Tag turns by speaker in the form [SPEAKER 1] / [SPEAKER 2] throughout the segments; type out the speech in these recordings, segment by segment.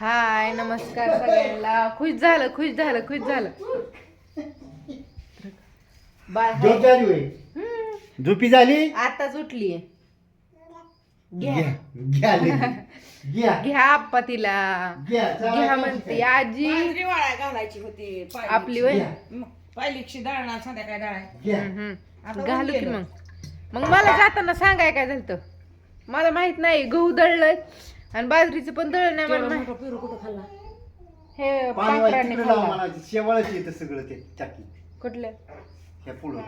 [SPEAKER 1] हाय नमस्कार सगळ्यांना. खुश झालं खुश झालं खुश झालं. हाय.
[SPEAKER 2] झोप झाली होय?
[SPEAKER 1] हम्म,
[SPEAKER 2] झोपी झाली?
[SPEAKER 1] आताच उठलीये घ्या.
[SPEAKER 2] घ्या. घ्या लगेच. घ्या.
[SPEAKER 1] घ्या आप्पा तिला.
[SPEAKER 2] घ्या चला,
[SPEAKER 1] घ्या म्हणते आजी.
[SPEAKER 3] बाजरी वाळाय घालायची होती पायलीची.
[SPEAKER 1] आपली वय
[SPEAKER 2] घ्या.
[SPEAKER 3] मग पायलीची संध्याकाळी डाळ.
[SPEAKER 2] घ्या.
[SPEAKER 3] आता
[SPEAKER 1] घालू की. मग. मग मला जाताना सांगाय काय झालं मला माहीत नाही गहू दळलंय. आणि बाजरीचं पण दळलं नाही मला
[SPEAKER 3] तेवढा
[SPEAKER 1] माहीत.
[SPEAKER 3] मोठा पेरू कुठं खाल्ला?
[SPEAKER 1] हे पाखरांनी खाल्ला.
[SPEAKER 2] म्हणायचं. शेवाळच येतं सगळं ते ह्या पुढं.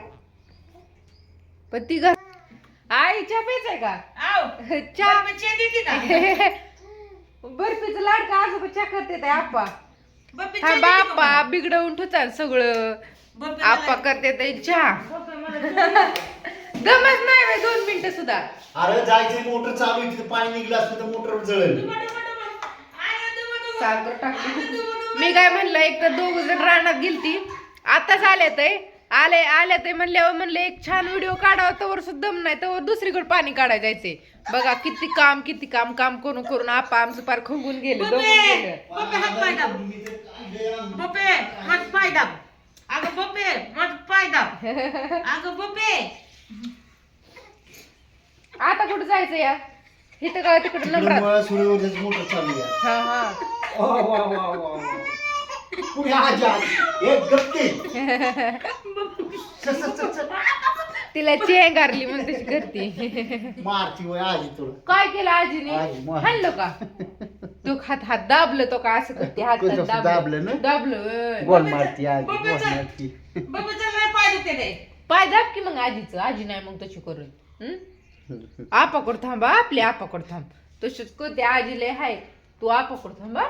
[SPEAKER 1] पण ती घर आई चहा प्यायचाय का?
[SPEAKER 3] आव
[SPEAKER 1] चहा.
[SPEAKER 3] बर्फीची देते का
[SPEAKER 1] बर्फीचं लाडका आजोबा चहा करते ते आप्पा?
[SPEAKER 3] का
[SPEAKER 1] आप्पा बिघडवून ठेवतात सगळं. आप्पा करते ते चहा दमच नाही बाई दोन मिनिटं सुद्धा.
[SPEAKER 2] अरे जायचं मोटर चालू आहे तिथे पाणी निघलं असतं तर मोटर जळल.
[SPEAKER 1] साखर टाकली मी काय म्हणलं एक तर दोघ जण रानात गेलती. आताच आले ते. आले आले ते म्हणल्यावर म्हणले एक छान व्हिडिओ काढावा तर सुद्धा दम नाही तर दुसरीकडे पाणी काढायला जायचंय. बघा किती काम किती काम काम करून करून आपा आमचं पार खंगून गेलं दमून गेलं.
[SPEAKER 3] बप्पे हात पाय दाब. बप्पे हात पाय दाब. अगं बप्पे माझ पाय दाब. अगं बप्पे
[SPEAKER 1] आता कुठं जायचं या? इथं का तिकडं नंबरात
[SPEAKER 2] सूर्यवरची मोटर चालू आहे.
[SPEAKER 1] हा हा.
[SPEAKER 2] वा, वा, वा, वा, वा. पुढे आजी आजी. एक गप्पी. स, स, स, स.
[SPEAKER 1] तिला चेंगारली म्हणून तशी करते.
[SPEAKER 2] मारती वय आजी तुला.
[SPEAKER 1] काय केलं आजीने?
[SPEAKER 2] आजी, मार.
[SPEAKER 1] हाणलं का? तो हात हात दाबलं तो का? असं करते हात
[SPEAKER 2] कसं
[SPEAKER 1] दाबलं.
[SPEAKER 2] दाबलं ना?
[SPEAKER 1] दाबलं
[SPEAKER 2] गोल मारती आजी गोल
[SPEAKER 3] चल.
[SPEAKER 2] मारती.
[SPEAKER 3] पाय
[SPEAKER 1] दाब की मग आजीचं? आजी नाही मग तशी करून. हं? आपाकड थांबा आपली आपाकड थांब. तशीच करते आजीले हाय तू आपाकड थांबा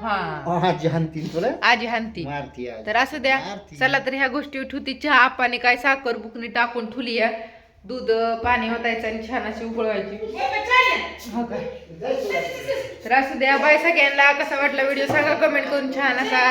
[SPEAKER 1] हा.
[SPEAKER 2] आजी हानती तुला?
[SPEAKER 1] आजी हानती
[SPEAKER 2] मारती आजी.
[SPEAKER 1] तर असं द्या
[SPEAKER 2] मारती.
[SPEAKER 1] चला तर ह्या गोष्टी ठुती चहा आपाने काय साखर बुकणी टाकून ठुली या. दूध पाणी होतायचं आणि छान अशी उकळवायची. हो तर असं द्या बाय सगळ्यांना. कसा वाटला व्हिडिओ सांगा कमेंट करून छान असा.